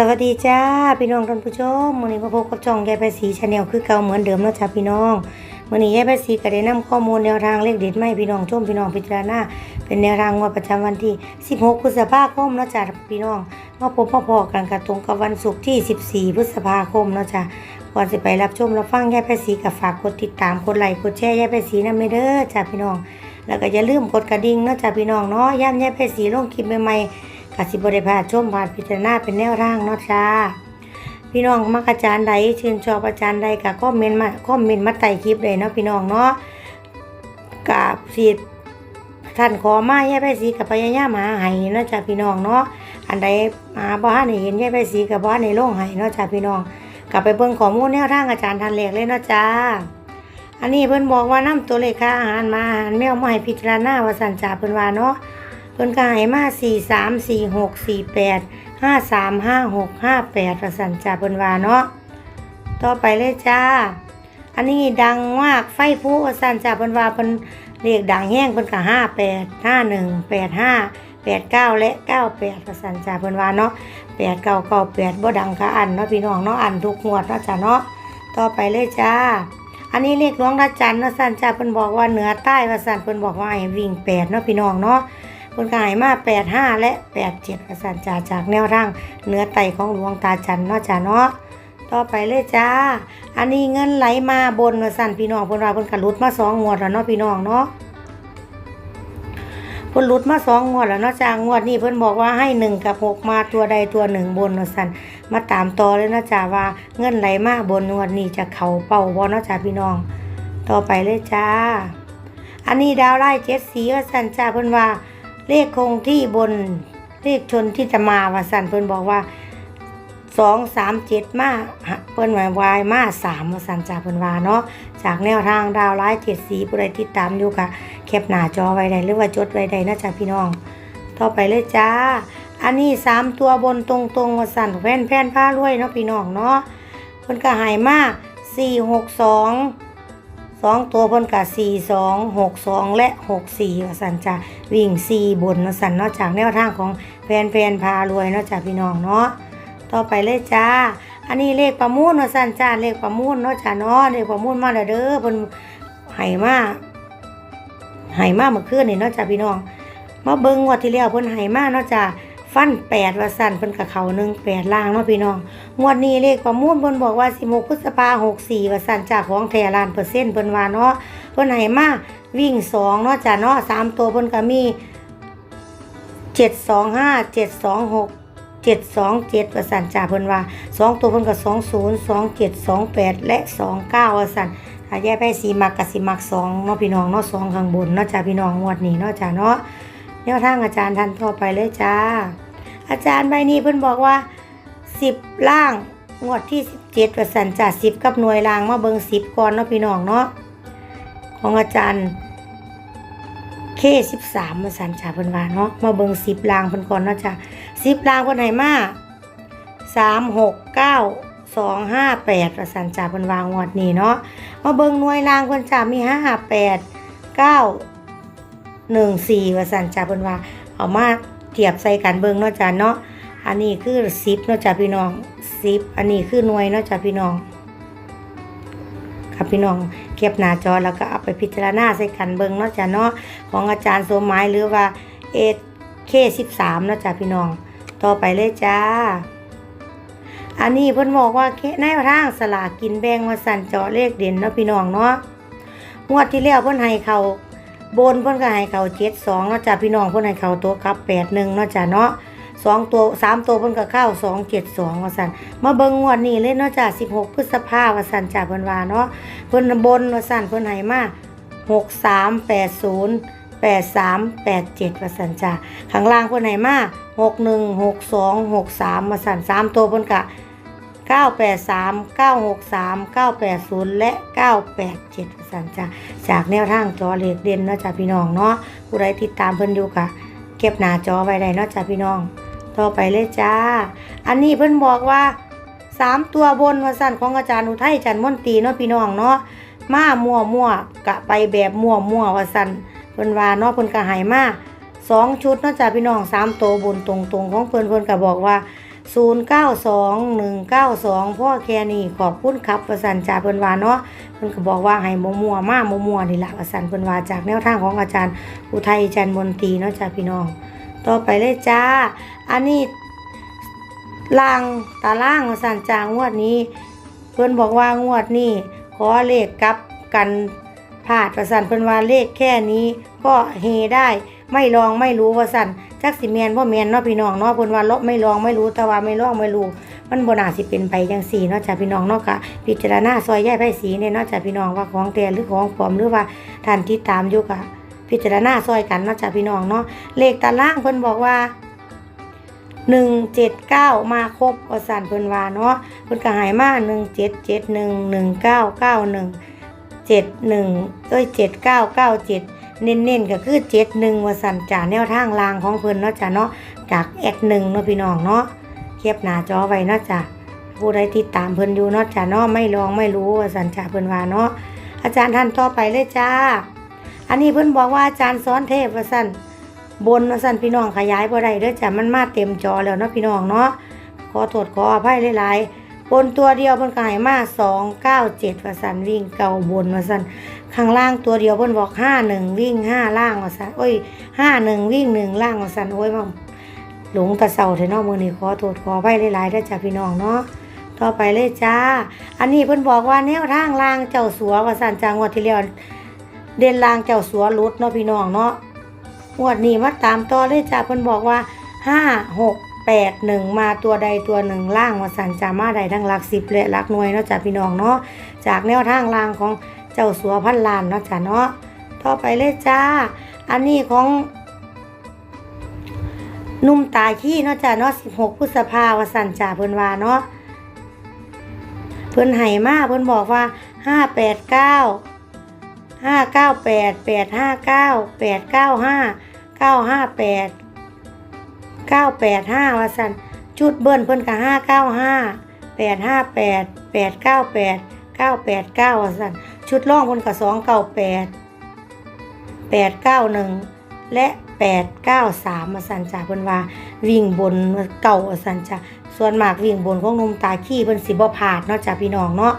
สวัสดีจ้าพี่น้องท่านผู้ชมมื้อนี้มาพบกับช่องยายไปสีชาแนลคือเก่าเหมือนเดิมเนาะจ้าพี่น้องมื้อนี้ยายไปสีก็ได้นำข้อมูลแนวทางเลขเด็ดมาให้พี่น้องชมพี่น้องพิจารณาเป็นแนวทางงวดประจำวันที่ 16 พฤษภาคมเนาะจ้าพี่น้องมาพบมาพอกันกับตรงกับวันศุกร์ที่ 14 พฤษภาคมเนาะจ้าก่อนสิไปรับชมรับฟังยายไปสีก็ฝากกดติดตามกดไลค์กดแชร์ยายไปสีนำเด้อจ้าพี่น้อง แล้วก็อย่าลืมกดกระดิ่งเนาะจ้าพี่น้องเนาะย่ำยายไปสีลงคลิปใหม่ๆ กสิบริพาชมผ่านพิจารณาเป็นแนวทางเนาะจ้าพี่น้องมักอาจารย์ใดชื่นชอบอาจารย์ใดก็คอมเมนต์มาคอมเมนต์มาใต้คลิปเลยเนาะพี่น้องเนาะกับสีท่านขอมาแย่ไปสีกับพยายามหาให้เนาะจ้าพี่น้องเนาะอันใดหาบ้านให้เห็นแย่ไปสีกับบ้านในโล่งให้เนาะจ้าพี่น้องกลับไปเบิ่งข้อมูลแนวทางอาจารย์ทันเล็กเลยเนาะจ้า อันนี้เพิ่นบอกว่านํตัวเลขค่าอาหารมาอาหารแมวมาให้พิจารณาว่าสันจ่าเพิ่นว่าเนาะ พิ่นก็ให้มาสี่สามสี่หกสี่แปดห้าสามห้าหกห้าแปดประสันจ่าเพิ่นว่าเนาะต่อไปเลยจ้า อันนี้ดังมากไฟผู้ประสันจ่าเพิ่นว่าเพิ่นเรียกดังแห้งเพิ่นก็ห้าแปดห้าหนึ่งแปดห้าแปดเก้าและเก้าแปดประสันจ่าเพิ่นว่าเนาะแปดเก้าเก้าแปดบ่ดังค่ะอันเนาะพี่น้องเนาะอันทุกงวดเนาะจ้าเนาะต่อไปเลยจ้าอันนี้เรียกหลวงราชจันทร์เนาะสันจ่าเพิ่นบอกว่าเหนือใต้ว่าสันเพิ่นบอกว่าให้วิ่งแปดเนาะพี่น้องเนาะ คนขายมา85และ87กสันจ่าจากแนวทางเนื้อไตของหลวงตาจันเนาะจ้าเนาะต่อไปเลยจ้า อันนี้เงินไหลมาบนสั่นพี่น้องเพิ่นว่าเพิ่นกะลุดมาสองงวดแล้วเนาะพี่น้องเนาะเพิ่นลุดมาสองงวดแล้วเนาะจ้างวดนี้เพิ่นบอกว่าให้หนึ่งกับหกมาตัวใดตัวหนึ่งบนสั่นมาตามต่อเลยเนาะจ้าว่าเงินไหลมาบนงวดนี้จะเข้าเป้าบ่เนาะจ้าพี่น้อง ต่อไปเลยจ้า อันนี้ดาวไล่เจ็ดสีว่าสั่นจ้าเพิ่นว่า เลขคงที่บนเลขชนที่จะมาว่าสันเพิ่นบอกว่าสองสามเจ็ดมาเพิ่นหมายวายมาสามว่าสันจากเพิ่นว่าเนาะจากแนวทางดาวร้ายเจ็ดสีผู้ใดติดตามอยู่กะแคปหน้าจอไว้ได้หรือว่าจดไว้ได้นะจ๊ะพี่น้อง ต่อไปเลยจ้า อันนี้สามตัวบนตรงๆว่าสันแผ่นแผ่นผ้ารวยเนาะพี่น้องเนาะเพิ่นก็หายมาสี่หกสอง สองตัวเพิ่นกะสี่สองหกสองและหกสี่สันจะวิ่งสี่บนว่าสันเนอกจากแนวทางของแฟนแฟนๆพารวยเนอกจากพี่น้องเนาะต่อไปเลยจ้า อันนี้เลขประมูลว่าสันจ้าเลขประมูลเนาะจ้าเนาะเลขประมูลมาแล้วเด้อเพิ่นให้มาให้มาเมื่อคืนนี่เนาะจ้าพี่น้องมาเบิ่งงวดที่แล้วเพิ่นให้มาเนาะจ้า ฟันแปดว่าสันเพิ่นกะเขาหนึ่งแปดล่างเนาะพี่น้องงวดนี้เลขประมูลเพิ่นบอกว่า16พฤษภาคม64ว่าสั่นจากของแท้ล้านเปอร์เซ็นต์เพิ่นว่าเนาะเพิ่นให้มาวิ่ง2เนาะจ้ะเนาะสามตัวเพิ่นก็มี725 726 727ว่าสั่นจ้าเพิ่นว่าสองตัวเพิ่นก็20 27 28และ29ว่าสั่นถ้าแยกไปสีมักกับสีมัก2เนาะพี่น้องเนาะสองข้างบนเนาะจ้าพี่น้องงวดนี้เนาะจ้าเนาะแนวทางอาจารย์ท่านต่อไปเลยจ้า อาจารย์ใบนี้เพิ่นบอกว่าสิบล่างงวดที่สิบเจ็ดประสันจ่าสิบกับหน่วยล่างมาเบิงสิบก่อนเนาะพี่น้องเนาะของอาจารย์เคสิบสามประสันจ่าเพิ่นว่าเนาะมาเบิงสิบล่างเพิ่นก่อนเนาะจ้ะสิบล่างเพิ่นให้มาสามหกเก้าสองห้าแปดประสันจ่าเพิ่นวางงวดนี้เนาะมาเบิงหน่วยล่างเพิ่นจ่ามีห้าแปดเก้าหนึ่งสี่ประสันจ่าเพิ่นว่าเอามา ทียบใส่กันเบิงเนาะจ้ะเนาะอันนี้คือซิปเนาะจ้ะพี่น้องซิปอันนี้คือหน่วยเนาะจ้ะพี่น้องครับพี่น้องเก็บหน้าจอแล้วก็เอาไปพิจารณาใส่กันเบิ่งเนาะจ้ะเนาะของอาจารย์สมหมายหรือว่าเอเคสิบสามเนาะจ้ะพี่น้อง ต่อไปเลยจ้า อันนี้เพิ่นบอกว่าเคในทางสลากกินแบ่งมาสั่นเจาะเลขเด่นเนาะพี่น้องเนาะงวดที่แล้วเพิ่นให้เขา บนเพิ่นก็ให้เขาเจ็ดสองเนาะจ้ะพี่น้องเพิ่นให้เขาตัวกับแปดหนึ่งเนาะจ้ะเนาะสองตัวสามตัวเพิ่นก็เข้าสองเจ็ดสองว่าสันมาเบิ่งงวดนี้เลยเนาะจ้ะสิบหกพฤษภาว่าสันจ้ะเพิ่นว่าเนาะเพิ่นบนว่าสันเพิ่นให้มาหกสามแปดศูนย์แปดสามแปดเจ็ดว่าสันจ้ะข้างล่างเพิ่นให้มาหกหนึ่งหกสองหกสามว่าสันสามตัวเพิ่นกะ เก้าแปดสามเก้าหกสามเก้าแปดศูนย์และเก้าแปดเจ็ดสันจ้ะจากแนวทางจอเลขเด่นเนาะจ้ะพี่น้องเนาะผู้ใดติดตามเพิ่นอยู่กะเก็บหน้าจอไว้ได้เนาะจ้ะพี่น้อง ต่อไปเลยจ้า อันนี้เพิ่นบอกว่าสามตัวบนวสันของอาจารย์อุทัยจันมนตีเนาะพี่น้องเนาะมามั่วมั่วกะไปแบบมั่วมั่ววสันเพิ่นว่าเนาะเพิ่นก็ให้มาสองชุดเนาะจ้าพี่น้องสามตัวบนตรงตรงๆของเพิ่นเพิ่นก็บอกว่า 092192พ่อแค่นี้ขอบคุณครับประสันจ่าเพิ่นว่าเนาะเพิ่นก็บอกว่าให้มัวๆมามัวๆนี่ละประสันเพิ่นว่าจากแนวทางของอาจารย์ อุทัยจันทร์มนตรีเนาะจ้าพี่น้อง ต่อไปเลยจ้า อันนี้ลางตารางประสันจางวดนี้ เพิ่นบอกว่างวดนี้ขอเลขกับกันพลาดประสันเพิ่นว่าเลขแค่นี้ ก็เฮได้ไม่ลองไม่รู้ว่าสั่น จักสิแมนบ่แมนเนาะพี่น้องเนาะเพิ่นว่าเลาะไม่ลองไม่รู้แต่ว่าไม่ลองไม่รู้ มันบ่น่าสิเป็นไปจังซี่เนาะจ้ะพี่น้องเนาะก็พิจารณาซอยแยกไผสีเนี่ยเนาะจ้ะพี่น้องว่าของแท้หรือของปลอมหรือว่าท่านที่ตามอยู่ก็พิจารณาซอยกันเนาะจ้ะพี่น้องเนาะเลขตารางเพิ่นบอกว่า179มาครบว่าสั่นเพิ่นว่าเนาะเพิ่นก็ใหายมา1771 1991 71เอ้ย7997เก้าเก้าเจ็ด เน้นๆก็คือ71ว่าสันจ่าแนวทางลางของเพิ่นเนาะจ้ะเนาะจากแอดหนึ่งเนาะพี่น้องเนาะเก็บหน้าจอไว้เนาะจ้ะผู้ใดติดตามเพิ่นอยู่เนาะจ้ะเนาะไม่ลองไม่รู้ว่าสันจ่าเพิ่นว่าเนาะอาจารย์ท่านต่อไปเลยจ้า อันนี้เพิ่นบอกว่าอาจารย์สอนเทพว่าสันบนว่าสันพี่น้องขยายบ่ได้เด้อจ้ะมันมาเต็มจอแล้วเนาะพี่น้องเนาะขอโทษขออภัยหลายๆบนตัวเดียวเพิ่นก็ให้มา297ว่าสั่นวิ่งเก่าบนว่าสั่น ข้างล่างตัวเดียวเพิ่นบอกห้าหนึ่งวิ่งห้าล่างว่าซั่นโอ้ยห้าหนึ่งวิ่งหนึ่งล่างว่าซั่นโอ้ยมาหลงตะเสาเถอะเนาะมื้อนี้ขอโทษขอไว้หลายๆเด้จ้ะพี่น้องเนาะต่อไปเลยจ้า อันนี้เพิ่นบอกว่าแนวทางล่างเจ้าสัวว่าซั่นจังงวดที่แล้วเด่นล่างเจ้าสัวหลุดเนาะพี่น้องเนาะงวดนี้มาตามต่อเลยจ้าเพิ่นบอกว่าห้าหกแปดหนึ่งมาตัวใดตัวหนึ่งล่างว่าซั่นจะมาได้ทั้งหลักสิบและหลักหน่วยเนาะจ้ะพี่น้องเนาะจากแนวทางล่างของ เจ้าสัวพันล้านเนาะจ้ะเนาะต่อไปเลยจ้า อันนี้ของนุ่มตาขี้เนาะจ้ะเนาะสิบหกพฤษภาวสันจ่าเพิ่นวาเนาะเพิ่นไห่มากเพิ่นบอกว่าห้าแปดเก้าห้าเก้าแปดแปดห้าเก้าแปดเก้าห้าเก้าห้าแปดเก้าแปดห้าวสันจุดเบิ้ลเพิ่นกับห้าเก้าห้าแปดห้าแปดแปดเก้าแปดเก้าแปดเก้าวสัน ชุดล่องบนกับสองเก้าแปดแปดเก้าหนึ่งและแปดเก้าสามมาสันจ่าเพิ่นว่าวิ่งบนเก่าสันจ่าส่วนมากวิ่งบนของนุ่มตาขี้เพิ่นสิบ่พลาดเนาะจ้าพี่น้องเนาะ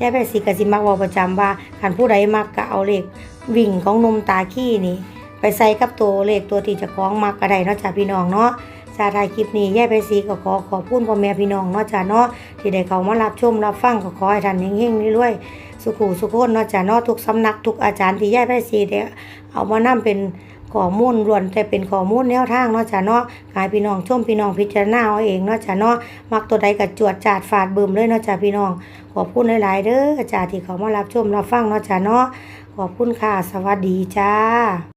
ยายแพทย์สิกสิมักว้าประจำว่าคันผู้ใดมักก็เอาเลขวิ่งของนมตาขี้นี่ ไปใส่กับตัวเลขตัวที่จะคล้องมักก็ได้เนาะจ้าพี่น้องเนาะจาถ่ายคลิปนี้ยายไปสีก็ขอขอบคุณพ่อแม่พี่น้องเนาะจ้าเนาะที่ได้เขามารับชมรับฟังก็ขอให้ท่านเฮงๆรวย สุขุสุขคนเนาะจ้ะเนาะทุกสำนักทุกอาจารย์ที่ย่ายไปสีเด้เอามานํเป็นข้อมูลรวนแต่เป็นข้อมูลแนวทางเนาะจ้ะเนาะขายพี่น้องชมพี่น้องพิจารณาเอาเองเนาะจ้ะเนาะมักตัวใดกับจวดจาดฟาดบึมเลยเนาะจ้ะพี่น้อง ขอบคุณหลาย ๆ เด้ออาจารย์ที่เขามารับชมรับฟังเนาะจ้ะเนาะขอบคุณค่ะ สวัสดีจ้า